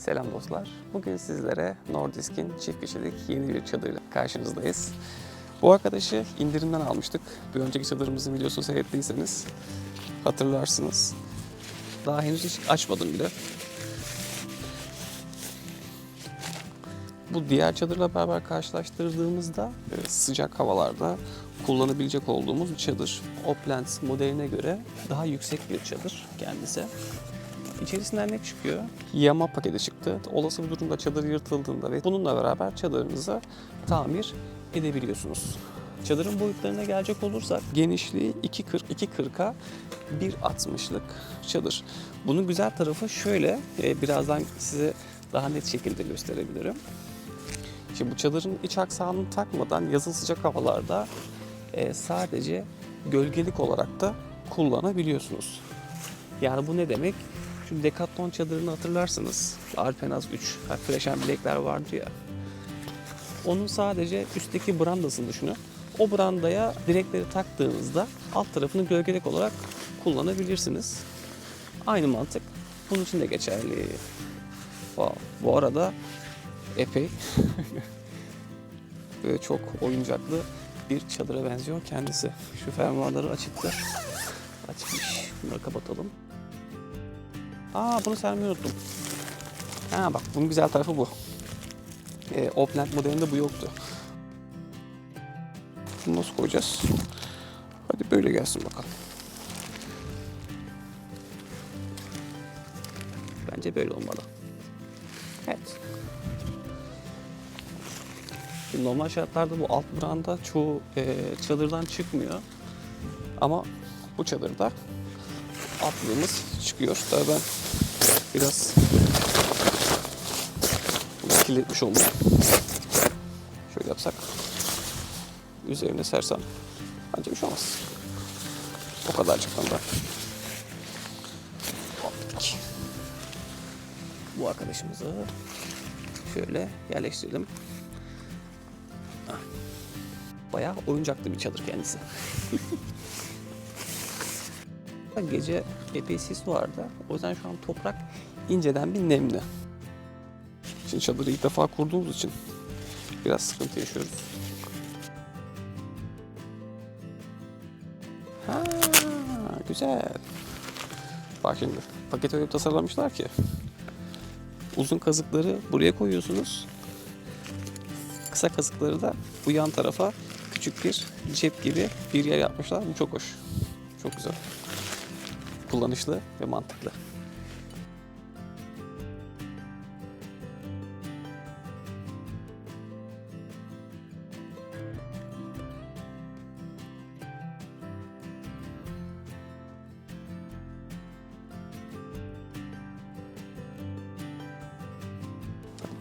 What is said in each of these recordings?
Selam dostlar. Bugün sizlere Nordisk'in çift kişilik yeni bir çadırıyla karşınızdayız. Bu arkadaşı indirimden almıştık. Bir önceki çadırımızın videosunu seyrettiyseniz hatırlarsınız. Daha henüz hiç açmadım bile. Bu diğer çadırla beraber karşılaştırdığımızda e, sıcak havalarda kullanabilecek olduğumuz bir çadır. Oplands modeline göre daha yüksek bir çadır kendisi. İçerisinden ne çıkıyor? Yama paketi çıktı. Olası bir durumda çadır yırtıldığında ve bununla beraber çadırınızı tamir edebiliyorsunuz. Çadırın boyutlarına gelecek olursak genişliği 2.40 2.40'a 1.60'lık çadır. Bunun güzel tarafı şöyle, e, birazdan size daha net şekilde gösterebilirim. Şimdi bu çadırın iç aksamını takmadan yazın sıcak havalarda e, sadece gölgelik olarak da kullanabiliyorsunuz. Yani bu ne demek? Şu Decathlon çadırını hatırlarsınız. Alpenaz 3, ha, flaşen bilekler vardı ya. Onun sadece üstteki brandasını düşünün. O brandaya direkleri taktığınızda alt tarafını gölgelik olarak kullanabilirsiniz. Aynı mantık bunun için de geçerli. Wow. Bu arada epey böyle çok oyuncaklı bir çadıra benziyor kendisi. Şu fermuarları açıktı. Açmış. Bunları kapatalım. Aa bunu sermeyi unuttum. Ha bak bunun güzel tarafı bu. Ee, Opland modelinde bu yoktu. Bunu nasıl koyacağız? Hadi böyle gelsin bakalım. Bence böyle olmalı. Evet. Şimdi normal şartlarda bu alt branda çoğu e, çadırdan çıkmıyor. Ama bu çadırda atlığımız çıkıyor. Tabii ben biraz kirletmiş oldum. Şöyle yapsak. Üzerine sersem bence bir şey olmaz. O kadarcıktan da. Bu arkadaşımızı şöyle yerleştirelim. Ah. Bayağı oyuncaklı bir çadır kendisi. Gece epey sis vardı. O yüzden şu an toprak inceden bir nemli. Şimdi çadırı ilk defa kurduğumuz için biraz sıkıntı yaşıyoruz. Ha, güzel. Bak şimdi paketi öyle tasarlamışlar ki uzun kazıkları buraya koyuyorsunuz. Kısa kazıkları da bu yan tarafa küçük bir cep gibi bir yer yapmışlar. Bu çok hoş. Çok güzel kullanışlı ve mantıklı.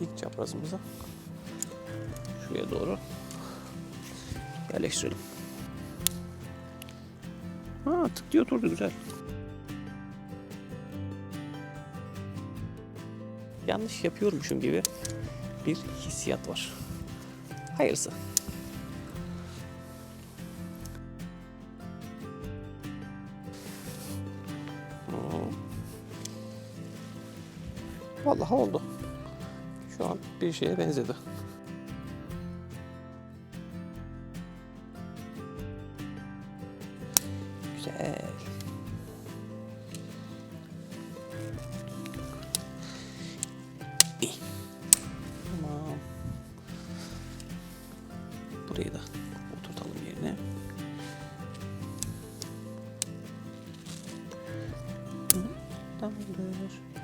İlk çaprazımızı şuraya doğru yerleştirelim. Ha tık diye oturdu güzel. Yanlış yapıyormuşum gibi bir hissiyat var. Hayırlısı. Vallahi oldu. Şu an bir şeye benzedi. Burayı da oturtalım yerine. Tamamdır.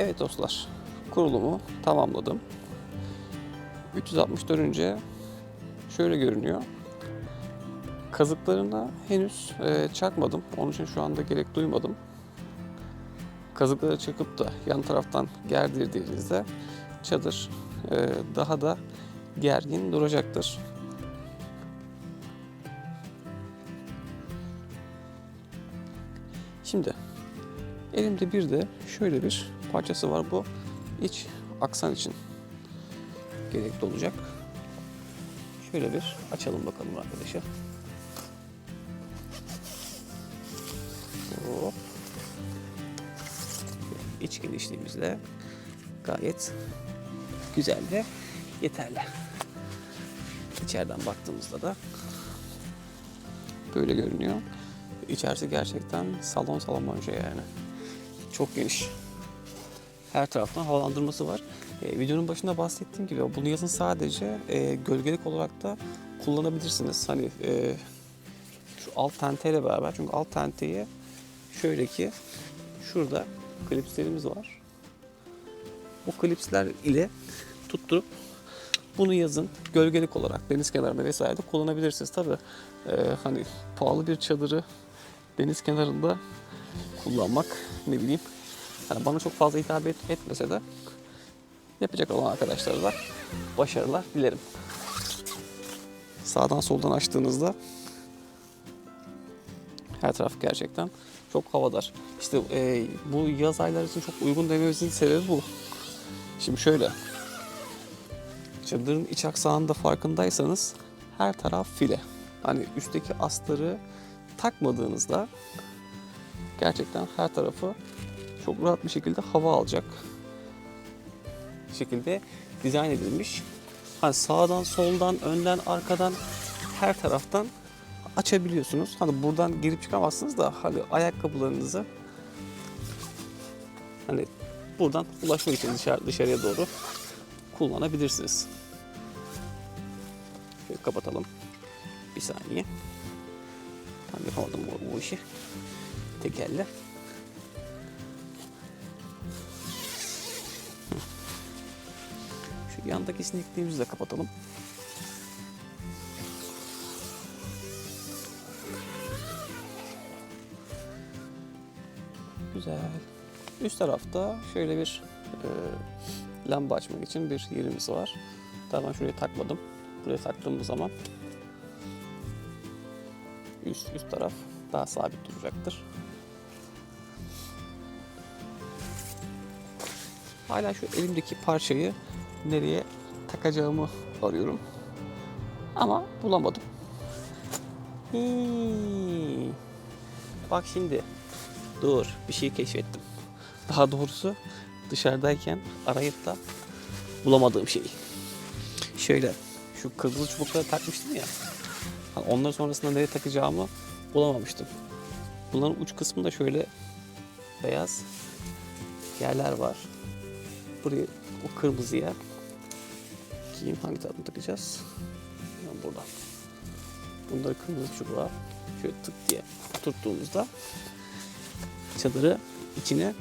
Evet dostlar, kurulumu tamamladım. 360 dönünce şöyle görünüyor. Kazıklarına henüz e, çakmadım. Onun için şu anda gerek duymadım. Kazıkları çakıp da yan taraftan gerdirdiğinizde çadır e, daha da gergin duracaktır. Şimdi elimde bir de şöyle bir parçası var. Bu iç aksan için gerekli olacak. Şöyle bir açalım bakalım arkadaşlar. Hop. İç genişliğimizle gayet güzel ve yeterli. İçeriden baktığımızda da böyle görünüyor. İçerisi gerçekten salon salamonca yani. Çok geniş. Her taraftan havalandırması var. E, videonun başında bahsettiğim gibi bunu yazın sadece e, gölgelik olarak da kullanabilirsiniz. Hani e, şu alt tenteyle beraber çünkü alt tenteyi şöyle ki şurada klipslerimiz var. O klipsler ile tutturup bunu yazın gölgelik olarak deniz kenarında vesaire de kullanabilirsiniz. Tabi hani pahalı bir çadırı deniz kenarında kullanmak ne bileyim hani bana çok fazla hitap et, etmese de yapacak olan arkadaşlara da başarılar dilerim. Sağdan soldan açtığınızda her taraf gerçekten çok havadar. İşte e, bu yaz ayları için çok uygun dememizin sebebi bu. Şimdi şöyle. Çadırın iç aksağında farkındaysanız her taraf file. Hani üstteki astarı takmadığınızda gerçekten her tarafı çok rahat bir şekilde hava alacak şekilde dizayn edilmiş. Hani sağdan, soldan, önden, arkadan her taraftan açabiliyorsunuz. Hani buradan girip çıkamazsınız da hani ayakkabılarınızı hani buradan ulaşmak için dışarı, dışarıya doğru kullanabilirsiniz. Şöyle kapatalım. Bir saniye. Tam yapamadım bu, bu işi. Tek yandaki sinekliğimizi de kapatalım. Güzel. Üst tarafta şöyle bir e, lamba açmak için bir yerimiz var. Tabii ben şuraya takmadım. Buraya taktığımız zaman üst üst taraf daha sabit duracaktır. Hala şu elimdeki parçayı nereye takacağımı arıyorum. Ama bulamadım. Hii. Bak şimdi. Dur, bir şey keşfettim. Daha doğrusu dışarıdayken arayıp da bulamadığım şey. Şöyle, şu kırmızı çubukları takmıştım ya. Hani onları sonrasında nereye takacağımı bulamamıştım. Bunların uç kısmında şöyle beyaz yerler var. Buraya o kırmızıya bakayım hangi tarafını takacağız? Yani buradan. Bunları kırmızı çubuğa şöyle tık diye oturttuğumuzda çadırı içine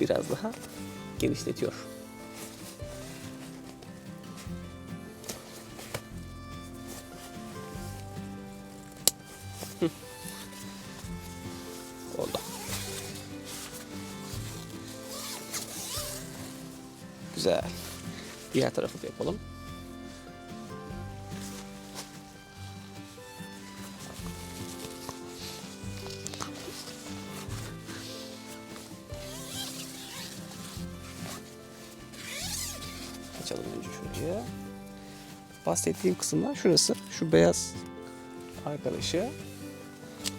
biraz daha genişletiyor. Hı. Güzel. Diğer tarafı da yapalım. Açalım önce şuraya. Bahsettiğim kısımlar şurası. Şu beyaz arkadaşı.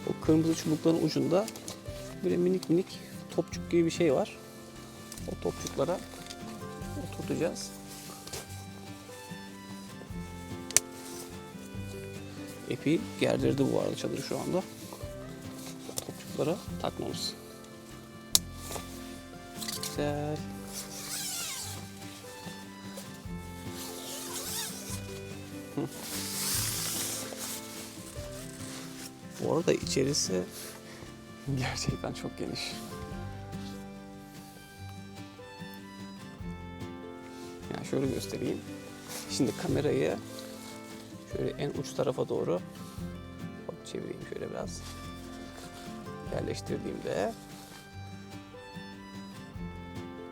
O kırmızı çubukların ucunda böyle minik minik topçuk gibi bir şey var. O topçuklara oturtacağız. Epey gerdirdi bu arada çadırı şu anda. Topçuklara takmamız. Güzel. Bu arada içerisi gerçekten çok geniş. Şöyle göstereyim. Şimdi kamerayı şöyle en uç tarafa doğru hop çevireyim şöyle biraz. Yerleştirdiğimde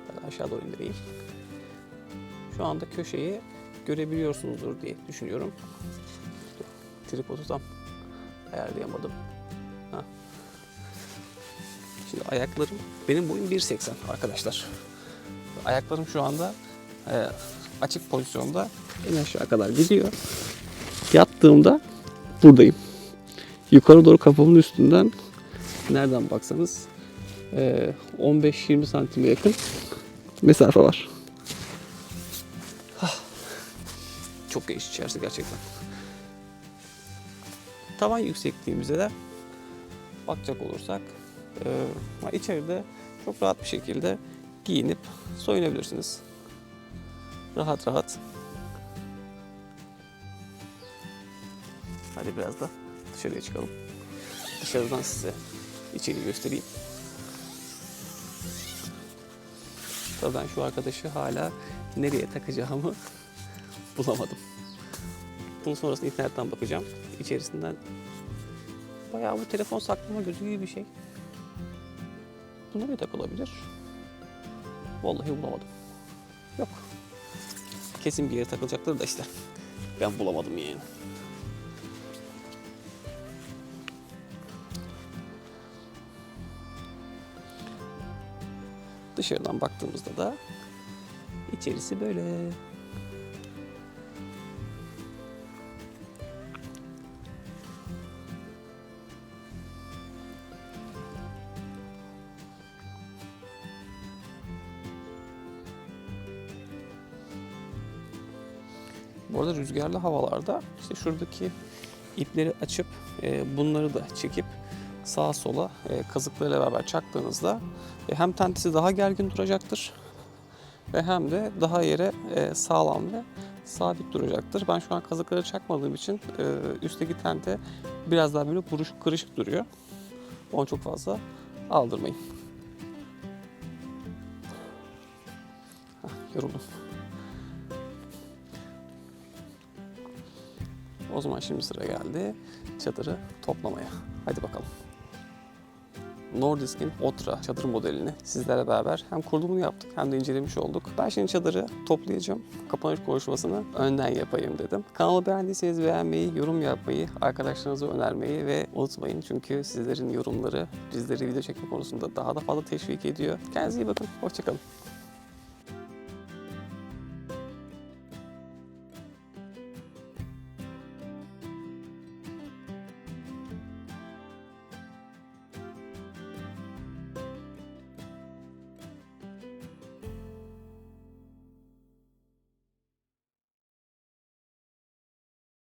ben aşağı doğru indireyim. Şu anda köşeyi görebiliyorsunuzdur diye düşünüyorum. Tripodu tam ayarlayamadım. Ha. Şimdi ayaklarım, benim boyum 1.80 arkadaşlar. Ayaklarım şu anda e, açık pozisyonda en aşağı kadar gidiyor. Yattığımda buradayım. Yukarı doğru kafamın üstünden nereden baksanız e, 15-20 santime yakın mesafe var. Hah. Çok geniş içerisi gerçekten. Tavan yüksekliğimize de bakacak olursak e, içeride çok rahat bir şekilde giyinip soyunabilirsiniz. Rahat rahat. Hadi biraz da dışarıya çıkalım. Dışarıdan size içeriği göstereyim. Tabii ben şu arkadaşı hala nereye takacağımı bulamadım. Bunun sonrasında internetten bakacağım. İçerisinden bayağı bu telefon saklama gözü gibi bir şey. Bu nereye takılabilir? Vallahi bulamadım. Yok. Kesin bir yere takılacaktır da işte. Ben bulamadım yani. Dışarıdan baktığımızda da içerisi böyle. Arada rüzgarlı havalarda işte şuradaki ipleri açıp e, bunları da çekip sağa sola e, kazıklarıyla beraber çaktığınızda e, hem tentesi daha gergin duracaktır ve hem de daha yere e, sağlam ve sabit duracaktır. Ben şu an kazıkları çakmadığım için e, üstteki tente biraz daha böyle buruşuk kırışık duruyor. Onu çok fazla aldırmayın. Hah, yoruldum. O zaman şimdi sıra geldi çadırı toplamaya. Hadi bakalım. Nordisk'in Otra çadır modelini sizlerle beraber hem kurulumunu yaptık hem de incelemiş olduk. Ben şimdi çadırı toplayacağım. Kapanış konuşmasını önden yapayım dedim. Kanalı beğendiyseniz beğenmeyi, yorum yapmayı, arkadaşlarınıza önermeyi ve unutmayın. Çünkü sizlerin yorumları bizleri video çekme konusunda daha da fazla teşvik ediyor. Kendinize iyi bakın. Hoşçakalın.